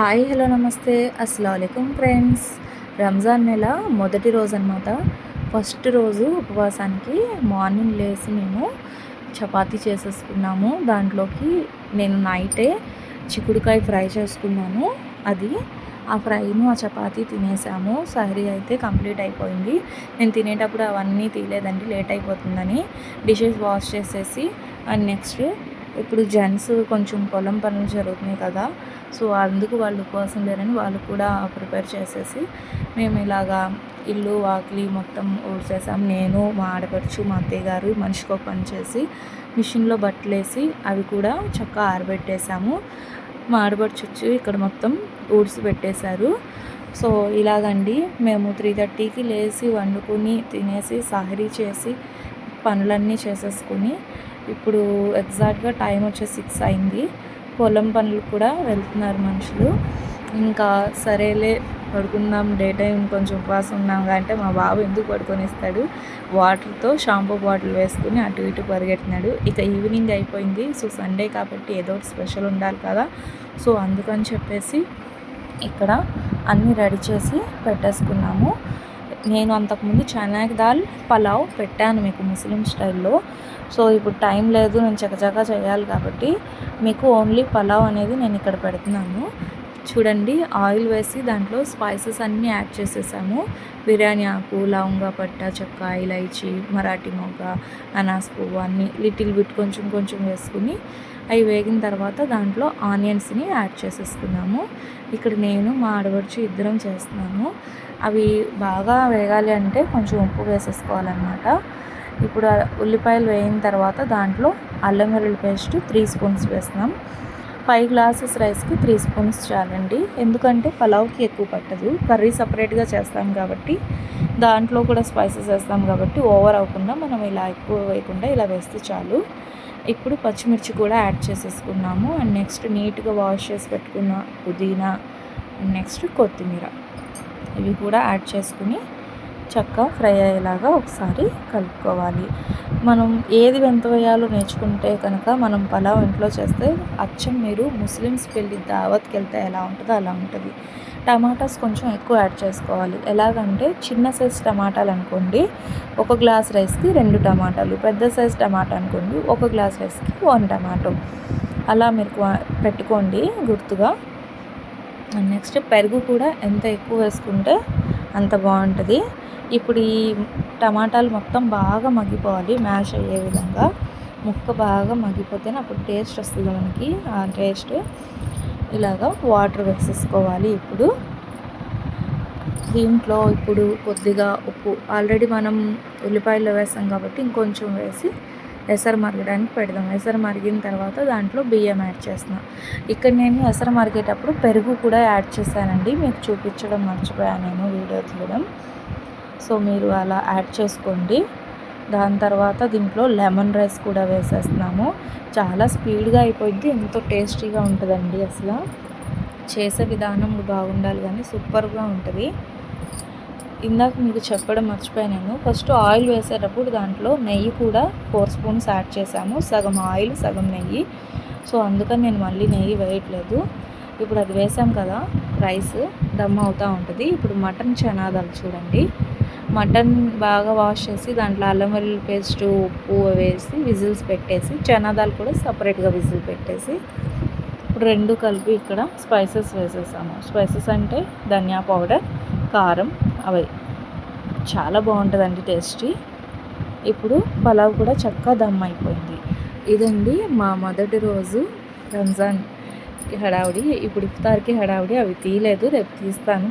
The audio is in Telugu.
హాయ్ హలో నమస్తే. అస్సలం ఫ్రెండ్స్. రంజాన్ నెల మొదటి రోజు అనమాట ఫస్ట్ రోజు ఉపవాసానికి మార్నింగ్ లేచి మేము చపాతీ చేసేసుకున్నాము. దాంట్లోకి నేను నైటే చిక్కుడుకాయ ఫ్రై చేసుకున్నాను. అది ఆ ఫ్రైను ఆ చపాతీ తినేసాము. సహరీ అయితే కంప్లీట్ అయిపోయింది. నేను తినేటప్పుడు అవన్నీ తీయలేదండి లేట్ అయిపోతుందని డిషెస్ వాష్ చేసేసి అండ్ నెక్స్ట్ ఇప్పుడు జెంట్స్ కొంచెం పొలం పనులు జరుగుతున్నాయి కదా సో అందుకు వాళ్ళు ఉపవాసం లేరని వాళ్ళు కూడా ప్రిపేర్ చేసేసి మేము ఇలాగా ఇల్లు వాకిలి మొత్తం ఊడ్చేసాం. నేను మా ఆడపడుచు మా అత్తయ్య గారు మనిషికి ఒక పని చేసి మిషన్లో బట్టలు వేసి అవి కూడా చక్కగా ఆరబెట్టేసాము. మా ఆడపడుచు వచ్చి ఇక్కడ మొత్తం ఊడ్చి పెట్టేశారు. సో ఇలాగండి మేము త్రీ థర్టీకి లేచి వండుకొని తినేసి సహరీ చేసి పనులన్నీ చేసేసుకుని ఇప్పుడు ఎగ్జాక్ట్గా టైం వచ్చి సిక్స్ అయింది. పొలం పనులు కూడా వెళ్తున్నారు మనుషులు. ఇంకా సరేలే పడుకుందాం డే టైం కొంచెం ఉపవాసం ఉన్నాం అంటే మా బాబు ఎందుకు పడుకొని ఇస్తాడు వాటర్తో షాంపూ బాటిల్ వేసుకుని అటు ఇటు పరిగెట్టినాడు. ఇక ఈవినింగ్ అయిపోయింది. సో సండే కాబట్టి ఏదో ఒకటి స్పెషల్ ఉండాలి కదా. సో అందుకని చెప్పేసి ఇక్కడ అన్నీ రెడీ చేసి పెట్టేసుకున్నాము. నేను అంతకుముందు చనాక్ దాల్ పలావ్ పెట్టాను మీకు ముస్లిం స్టైల్లో. సో ఇప్పుడు టైం లేదు నేను చకచకా చేయాలి కాబట్టి మీకు ఓన్లీ పలావ్ అనేది నేను ఇక్కడ పెడుతున్నాను. చూడండి ఆయిల్ వేసి దాంట్లో స్పైసెస్ అన్నీ యాడ్ చేసేసాము. బిర్యానీ ఆకు లవంగ పట్ట చెక్క ఇలైచి మరాఠీ మొగ్గ అనాస్ పువ్వు అన్నీ లిటిల్ బిట్ కొంచెం కొంచెం వేసుకుని అవి వేగిన తర్వాత దాంట్లో ఆనియన్స్ని యాడ్ చేసేసుకున్నాము. ఇక్కడ నేను మా ఆడపడుచు ఇద్దరం చేస్తున్నాము. అవి బాగా వేగాలి అంటే కొంచెం ఉప్పు వేసేసుకోవాలన్నమాట. ఇప్పుడు ఉల్లిపాయలు వేయిన తర్వాత దాంట్లో అల్లం వెల్లుల్లి పేస్ట్ త్రీ స్పూన్స్ వేస్తున్నాం. ఫైవ్ గ్లాసెస్ రైస్కి త్రీ స్పూన్స్ చాలండి. ఎందుకంటే పలావ్కి ఎక్కువ పట్టదు. కర్రీ సపరేట్గా చేస్తాం కాబట్టి దాంట్లో కూడా స్పైసెస్ వేస్తాం కాబట్టి ఓవర్ అవ్వకుండా మనం ఇలా ఎక్కువ వేయకుండా ఇలా వేస్తే చాలు. ఇప్పుడు పచ్చిమిర్చి కూడా యాడ్ చేసేసుకున్నాము. అండ్ నెక్స్ట్ నీట్గా వాష్ చేసి పెట్టుకున్న పుదీనా నెక్స్ట్ కొత్తిమీర. ఇవి కూడా యాడ్ చేసుకుని చక్కగా ఫ్రై అయ్యేలాగా ఒకసారి కలుపుకోవాలి. మనం ఏది ఎంత వేయాలో నేర్చుకుంటే కనుక మనం పలావ్ ఇంట్లో చేస్తే అచ్చం మీరు ముస్లిమ్స్ పెళ్ళి దావత్కి వెళ్తే ఎలా ఉంటుందో అలా ఉంటుంది. టమాటాస్ కొంచెం ఎక్కువ యాడ్ చేసుకోవాలి. ఎలాగంటే చిన్న సైజ్ టమాటాలు అనుకోండి ఒక గ్లాస్ రైస్కి రెండు టమాటాలు పెద్ద సైజ్ టమాటా అనుకోండి ఒక గ్లాస్ రైస్కి వన్ టమాటో. అలా మీరు పెట్టుకోండి గుర్తుగా. నెక్స్ట్ పెరుగు కూడా ఎంత ఎక్కువ వేసుకుంటే అంత బాగుంటుంది. ఇప్పుడు ఈ టమాటాలు మొత్తం బాగా మగ్గిపోవాలి మ్యాష్ అయ్యే విధంగా. ముక్క బాగా మగ్గిపోతేనే అప్పుడు టేస్ట్ వస్తుంది మనకి. ఆ టేస్ట్ ఇలాగా వాటర్ వేసేసుకోవాలి ఇప్పుడు. దీంట్లో ఇప్పుడు కొద్దిగా ఉప్పు ఆల్రెడీ మనం ఉల్లిపాయలు వేసాం కాబట్టి ఇంకొంచెం వేసి ఎసరు మరగడానికి పెడదాం. ఎసరు మరిగిన తర్వాత దాంట్లో బియ్యం యాడ్ చేస్తున్నాం. ఇక్కడ నేను ఎసరు మరిగేటప్పుడు పెరుగు కూడా యాడ్ చేశానండి. మీకు చూపించడం మర్చిపోయాను నేను వీడియో తీయడం. సో మీరు అలా యాడ్ చేసుకోండి. దాని తర్వాత దీంట్లో లెమన్ రైస్ కూడా వేసేస్తున్నాము. చాలా స్పీడ్గా అయిపోయింది. ఎంతో టేస్టీగా ఉంటుందండి అసలు. చేసే విధానం బాగుండాలి కానీ సూపర్గా ఉంటుంది. ఇందాక మీకు చెప్పడం మర్చిపోయాను ఫస్ట్ ఆయిల్ వేసేటప్పుడు దాంట్లో నెయ్యి కూడా ఫోర్ స్పూన్స్ యాడ్ చేశాము. సగం ఆయిల్ సగం నెయ్యి. సో అందుకని నేను మళ్ళీ నెయ్యి వేయట్లేదు. ఇప్పుడు అది వేసాం కదా రైస్ దమ్ అవుతూ ఉంటుంది. ఇప్పుడు మటన్ చనాదాలు చూడండి. మటన్ బాగా వాష్ చేసి దాంట్లో అల్లం వెల్లుల్లి పేస్ట్ ఉప్పు వేసి విజిల్స్ పెట్టేసి చనాదాలు కూడా సపరేట్గా విజిల్ పెట్టేసి ఇప్పుడు రెండు కలిపి ఇక్కడ స్పైసెస్ వేసేసాము. స్పైసెస్ అంటే ధనియా పౌడర్ కారం అవి. చాలా బాగుంటుందండి టేస్టీ. ఇప్పుడు పలావ్ కూడా చక్కగా దమ్ అయిపోయింది. ఇదండి మా మొదటి రోజు రంజాన్ హడావుడి. ఇప్పుడు ఇఫ్తార్కి హడావుడి. అవి తీయలేదు. రేపు తీస్తాను.